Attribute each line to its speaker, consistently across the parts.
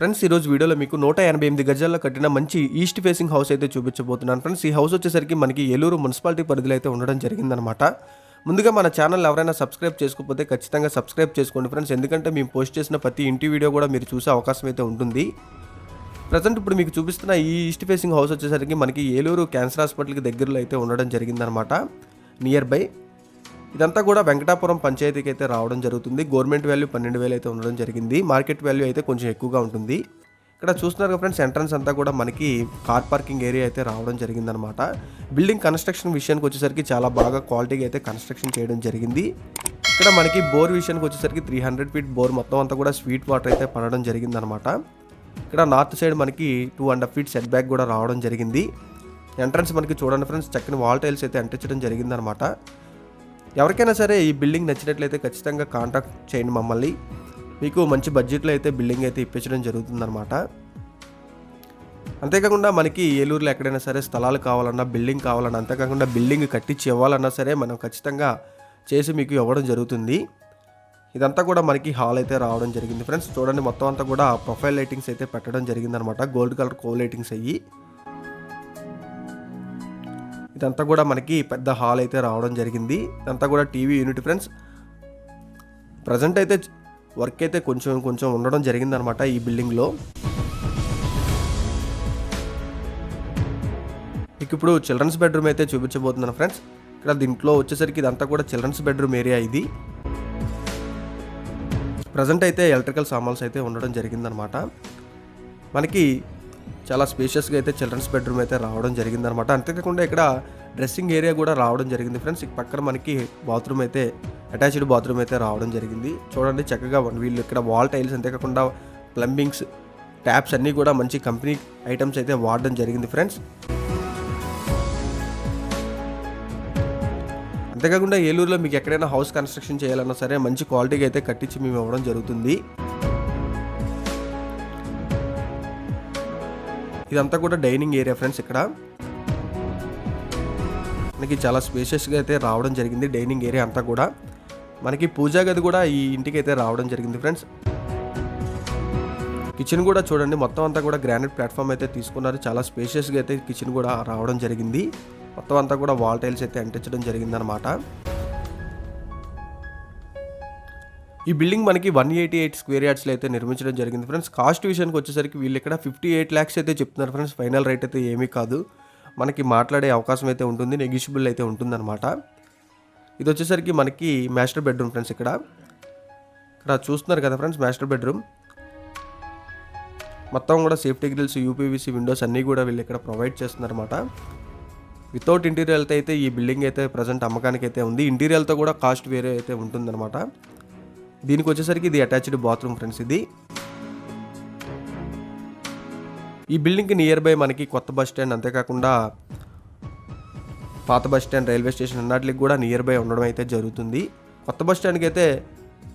Speaker 1: Friends ఈరోజు వీడియోలో మీకు నూట ఎనభై ఎనిమిది గజాల్లో కట్టిన మంచి ఈస్ట్ ఫేసింగ్ హౌస్ అయితే చూపించబోతున్నాను. ఫ్రెండ్స్ ఈ హౌస్ వచ్చేసరికి మనకి ఏలూరు మున్సిపాలిటీ పరిధిలో అయితే ఉండడం జరిగిందనమాట. ముందుగా మన ఛానల్ ఎవరైనా సబ్స్క్రైబ్ చేసుకోకపోతే ఖచ్చితంగా సబ్స్క్రైబ్ చేసుకోండి ఫ్రెండ్స్. ఎందుకంటే మేము పోస్ట్ చేసిన ప్రతి ఇంటి వీడియో కూడా మీరు చూసే అవకాశం అయితే ఉంటుంది. ప్రజెంట్ ఇప్పుడు మీకు చూపిస్తున్న ఈ ఈస్ట్ ఫేసింగ్ హౌస్ వచ్చేసరికి మనకి ఏలూరు క్యాన్సర్ హాస్పిటల్కి దగ్గరలో అయితే ఉండడం జరిగిందనమాట. నియర్ బై ఇదంతా కూడా వెంకటాపురం పంచాయతీకి అయితే రావడం జరుగుతుంది. గవర్నమెంట్ వాల్యూ పన్నెండు వేలు అయితే ఉండడం జరిగింది. మార్కెట్ వాల్యూ అయితే కొంచెం ఎక్కువగా ఉంటుంది. ఇక్కడ చూస్తున్నారు ఫ్రెండ్స్ ఎంట్రన్స్ అంతా కూడా మనకి కార్ పార్కింగ్ ఏరియా అయితే రావడం జరిగిందనమాట బిల్డింగ్ కన్స్ట్రక్షన్ విషయానికి వచ్చేసరికి చాలా బాగా క్వాలిటీగా అయితే కన్స్ట్రక్షన్ చేయడం జరిగింది. ఇక్కడ మనకి బోర్ విషయానికి వచ్చేసరికి త్రీ హండ్రెడ్ ఫీట్ బోర్ మొత్తం అంతా కూడా స్వీట్ వాటర్ అయితే పడడం జరిగిందనమాట ఇక్కడ నార్త్ సైడ్ మనకి two and half feet set back కూడా రావడం జరిగింది. ఎంట్రన్స్ మనకి చూడండి ఫ్రెండ్స్ చక్కని వాల్ టైల్స్ అయితే అంటించడం జరిగిందనమాట ఎవరికైనా సరే ఈ బిల్డింగ్ నచ్చినట్లయితే ఖచ్చితంగా కాంటాక్ట్ చేయండి మమ్మల్ని. మీకు మంచి బడ్జెట్లో అయితే బిల్డింగ్ అయితే ఇప్పించడం జరుగుతుందన్నమాట. అంతేకాకుండా మనకి ఏలూరులో ఎక్కడైనా సరే స్థలాలు కావాలన్నా బిల్డింగ్ కావాలన్నా అంతేకాకుండా బిల్డింగ్ కట్టించి ఇవ్వాలన్నా సరే మనం ఖచ్చితంగా చేసి మీకు ఇవ్వడం జరుగుతుంది. ఇదంతా కూడా మనకి హాల్ అయితే రావడం జరిగింది. ఫ్రెండ్స్ చూడండి మొత్తం అంతా కూడా ప్రొఫైల్ లైటింగ్స్ అయితే పెట్టడం జరిగిందనమాట గోల్డ్ కలర్ కో లైటింగ్స్ అయ్యి. ఇదంతా కూడా మనకి పెద్ద హాల్ అయితే రావడం జరిగింది. ఇదంతా కూడా టీవీ యూనిట్ ఫ్రెండ్స్. ప్రజెంట్ అయితే వర్క్ అయితే కొంచెం కొంచెం ఉండడం జరిగిందనమాట ఈ బిల్డింగ్లో. ఇక ఇప్పుడు చిల్డ్రన్స్ బెడ్రూమ్ అయితే చూపించబోతున్నాను ఫ్రెండ్స్. ఇక్కడ దీంట్లో వచ్చేసరికి ఇదంతా కూడా చిల్డ్రన్స్ బెడ్రూమ్ ఏరియా ఇది. ప్రజెంట్ అయితే ఎలక్ట్రికల్ సామాన్స్ అయితే ఉండడం జరిగిందనమాట. మనకి చాలా స్పేషియస్గా అయితే చిల్డ్రన్స్ బెడ్రూమ్ అయితే రావడం జరిగిందనమాట అంతేకాకుండా ఇక్కడ డ్రెస్సింగ్ ఏరియా కూడా రావడం జరిగింది ఫ్రెండ్స్ ఇక పక్కన మనకి బాత్రూమ్ అయితే అటాచ్డ్ బాత్రూమ్ అయితే రావడం జరిగింది. చూడండి చక్కగా వీళ్ళు ఇక్కడ వాల్ టైల్స్ అంతేకాకుండా ప్లంబింగ్స్ ట్యాప్స్ అన్నీ కూడా మంచి కంపెనీ ఐటమ్స్ అయితే వాడడం జరిగింది ఫ్రెండ్స్ అంతేకాకుండా ఏలూరులో మీకు ఎక్కడైనా హౌస్ కన్స్ట్రక్షన్ చేయాలన్నా సరే మంచి క్వాలిటీగా అయితే కట్టించి మేము ఇవ్వడం జరుగుతుంది. ఇదంతా కూడా డైనింగ్ ఏరియా ఫ్రెండ్స్ ఇక్కడ. మనకి చాలా స్పేషియస్గా అయితే రావడం జరిగింది డైనింగ్ ఏరియా అంతా కూడా. మనకి పూజా గది కూడా ఈ ఇంటికి అయితే రావడం జరిగింది ఫ్రెండ్స్. కిచెన్ కూడా చూడండి మొత్తం అంతా కూడా గ్రానైట్ ప్లాట్ఫామ్ అయితే తీసుకున్నారు. చాలా స్పేషియస్గా అయితే కిచెన్ కూడా రావడం జరిగింది. మొత్తం అంతా కూడా వాల్ టైల్స్ అయితే అంటించడం జరిగిందనమాట ఈ బిల్డింగ్ మనకి వన్ ఎయిటీ ఎయిట్ స్క్వేర్ యార్డ్స్లో అయితే నిర్మించడం జరిగింది ఫ్రెండ్స్. కాస్ట్ విషయానికి వచ్చేసరికి వీళ్ళు ఇక్కడ ఫిఫ్టీ ఎయిట్ ల్యాక్స్ అయితే చెప్తున్నారు ఫ్రెండ్స్. ఫైనల్ రేట్ అయితే ఏమీ కాదు. మనకి మాట్లాడే అవకాశం అయితే ఉంటుంది నెగిషియబుల్ అయితే ఉంటుందన్నమాట. ఇది వచ్చేసరికి మనకి మాస్టర్ బెడ్రూమ్ ఫ్రెండ్స్ ఇక్కడ. ఇక్కడ చూస్తున్నారు కదా ఫ్రెండ్స్ మాస్టర్ బెడ్రూమ్ మొత్తం కూడా సేఫ్టీ గ్రిల్స్ యూపీవీసీ విండోస్ అన్నీ కూడా వీళ్ళు ఇక్కడ ప్రొవైడ్ చేస్తున్నారన్నమాట. వితౌట్ ఇంటీరియర్తో అయితే ఈ బిల్డింగ్ అయితే ప్రజెంట్ అమ్మకానికి అయితే ఉంది ఇంటీరియర్తో కూడా కాస్ట్ వేరే అయితే ఉంటుందన్నమాట. దీనికి వచ్చేసరికి ఇది అటాచ్డ్ బాత్రూమ్ ఫ్రెండ్స్ ఇది. ఈ బిల్డింగ్కి నియర్ బై మనకి కొత్త బస్ స్టాండ్ అంతేకాకుండా పాత బస్ స్టాండ్ రైల్వే స్టేషన్ అన్నిటికి కూడా నియర్ బై ఉండడం అయితే జరుగుతుంది. కొత్త బస్ స్టాండ్కి అయితే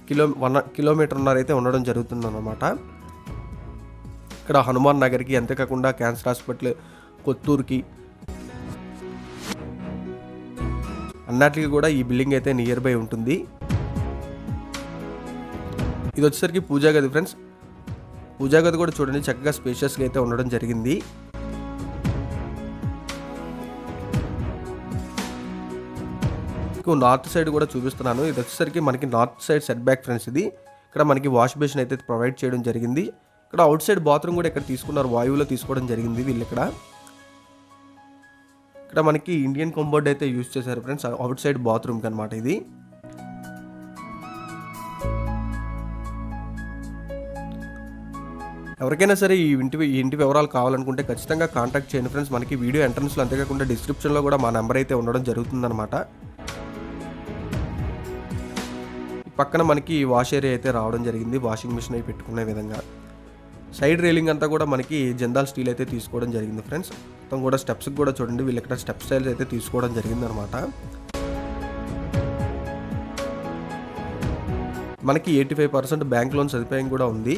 Speaker 1: కిలో వన్ కిలోమీటర్న్నర అయితే ఉండడం జరుగుతుంది అన్నమాట ఇక్కడ హనుమాన్ నగర్కి అంతేకాకుండా క్యాన్సర్ హాస్పిటల్ కొత్తూరుకి అన్నిటికీ కూడా ఈ బిల్డింగ్ అయితే నియర్ బై ఉంటుంది. ఇది వచ్చేసరికి పూజా గది ఫ్రెండ్స్. పూజా గది కూడా చూడండి చక్కగా స్పేషియస్గా అయితే ఉండడం జరిగింది. మీకు నార్త్ సైడ్ కూడా చూపిస్తున్నాను. ఇది వచ్చేసరికి మనకి north side set back friends ఇది. ఇక్కడ మనకి వాష్ బేసిన్ అయితే ప్రొవైడ్ చేయడం జరిగింది. ఇక్కడ అవుట్ సైడ్ బాత్రూమ్ కూడా ఇక్కడ తీసుకున్నారు వాయువులో తీసుకోవడం జరిగింది వీళ్ళు ఇక్కడ ఇక్కడ మనకి ఇండియన్ కంబోర్డ్ అయితే యూజ్ చేశారు ఫ్రెండ్స్ అవుట్ సైడ్ బాత్రూమ్కి అనమాట ఇది. ఎవరికైనా సరే ఈ ఇంటి ఇంటి వివరాలు కావాలనుకుంటే ఖచ్చితంగా కాంటాక్ట్ చేయండి ఫ్రెండ్స్. మనకి వీడియో ఎంట్రన్స్లో అంతేకాకుండా డిస్క్రిప్షన్లో కూడా మా నెంబర్ అయితే ఉండడం జరుగుతుందన్నమాట. పక్కన మనకి వాష్ ఏరియా అయితే రావడం జరిగింది. వాషింగ్ మిషన్ అయి పెట్టుకునే విధంగా. సైడ్ రైలింగ్ అంతా కూడా మనకి జందాల్ స్టీల్ అయితే తీసుకోవడం జరిగింది ఫ్రెండ్స్. మొత్తం కూడా స్టెప్స్కి కూడా చూడండి. వీళ్ళు ఇక్కడ స్టెప్ స్టైల్స్ అయితే తీసుకోవడం జరిగింది అనమాట మనకి eighty five percent bank loan సదుపాయం కూడా ఉంది.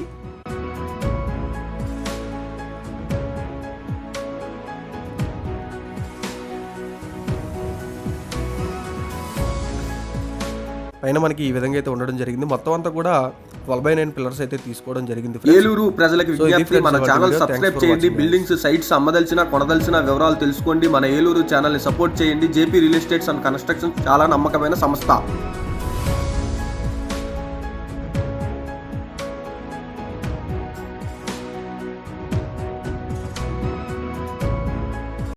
Speaker 1: పైన మనకి ఈ విధంగా అయితే ఉండడం జరిగింది. మొత్తం అంతా కూడా ట్వెల్వ్ బై నైన్ పిల్లర్స్ అయితే తీసుకోవడం జరిగింది.
Speaker 2: ఏలూరు ప్రజలకు విజ్ఞప్తి మన ఛానల్. సబ్స్క్రైబ్ చేయండి. బిల్డింగ్స్ సైట్స్ అమ్మదలిచిన కొనదలిచిన వివరాలు తెలుసుకోండి. మన ఏలూరు ఛానల్ని సపోర్ట్ చేయండి. JP real estates and construction చాలా నమ్మకమైన సంస్థ.